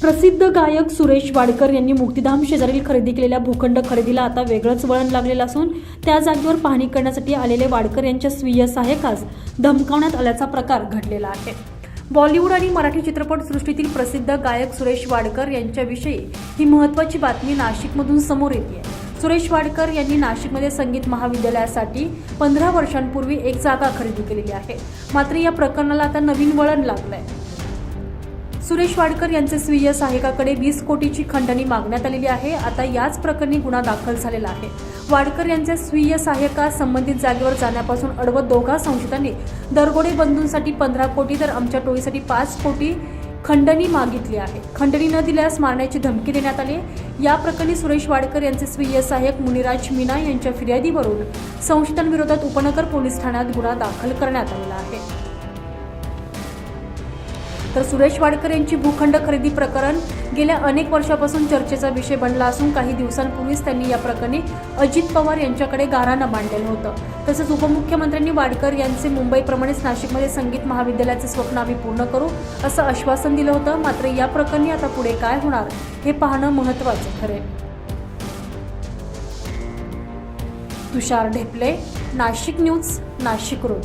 प्रसिद्ध गायक सुरेश वाडकर यांनी मुक्तिधाम शेजारील खरेदी केलेल्या भूखंड खरेदीला आता वेगळंच वळण लागलेलं असून त्या जागेवर पाहणी करण्यासाठी आलेले वाडकर यांच्या स्वीय सहाय्यकास धमकावण्यात आल्याचा प्रकार घडलेला आहे. बॉलिवूड आणि मराठी चित्रपटसृष्टीतील प्रसिद्ध गायक सुरेश वाडकर यांच्याविषयी ही महत्त्वाची बातमी नाशिकमधून समोर येते. सुरेश वाडकर यांनी नाशिकमध्ये संगीत महाविद्यालयासाठी पंधरा वर्षांपूर्वी एक जागा खरेदी केलेली आहे. मात्र या प्रकरणाला आता नवीन वळण लागलं आहे सुरेश वाडकर यांचे स्वीय सहाय्यकाकडे वीस कोटीची खंडणी मागण्यात आलेली आहे. आता याच प्रकरणी गुन्हा दाखल झालेला आहे. वाडकर यांचे स्वीय सहाय्यका संबंधित जागेवर जाण्यापासून अडवत दोघा संशयितांनी दरगोडे बंधूंसाठी पंधरा कोटी तर आमच्या टोळीसाठी पाच कोटी खंडणी मागितली आहे. खंडणी न दिल्यास मारण्याची धमकी देण्यात आली या प्रकरणी सुरेश वाडकर यांचे स्वीय सहाय्यक मुनिराज मीना यांच्या फिर्यादीवरून संशयितांविरोधात उपनगर पोलीस ठाण्यात गुन्हा दाखल करण्यात आलेला आहे. तर सुरेश वाडकर यांची भूखंड खरेदी प्रकरण गेल्या अनेक वर्षापासून चर्चेचा विषय बनला असून काही दिवसांपूर्वीच त्यांनी या प्रकरणी अजित पवार यांच्याकडे गाऱ्हाणं मांडलेलं होतं. तसंच उपमुख्यमंत्र्यांनी वाडकर यांचे मुंबईप्रमाणेच नाशिकमध्ये संगीत महाविद्यालयाचे स्वप्न आम्ही पूर्ण करू असं आश्वासन दिलं होतं. मात्र या प्रकरणी आता पुढे काय होणार हे पाहणं महत्त्वाचं ठरेल. Tushar Dhepale Nashik news Nashik road.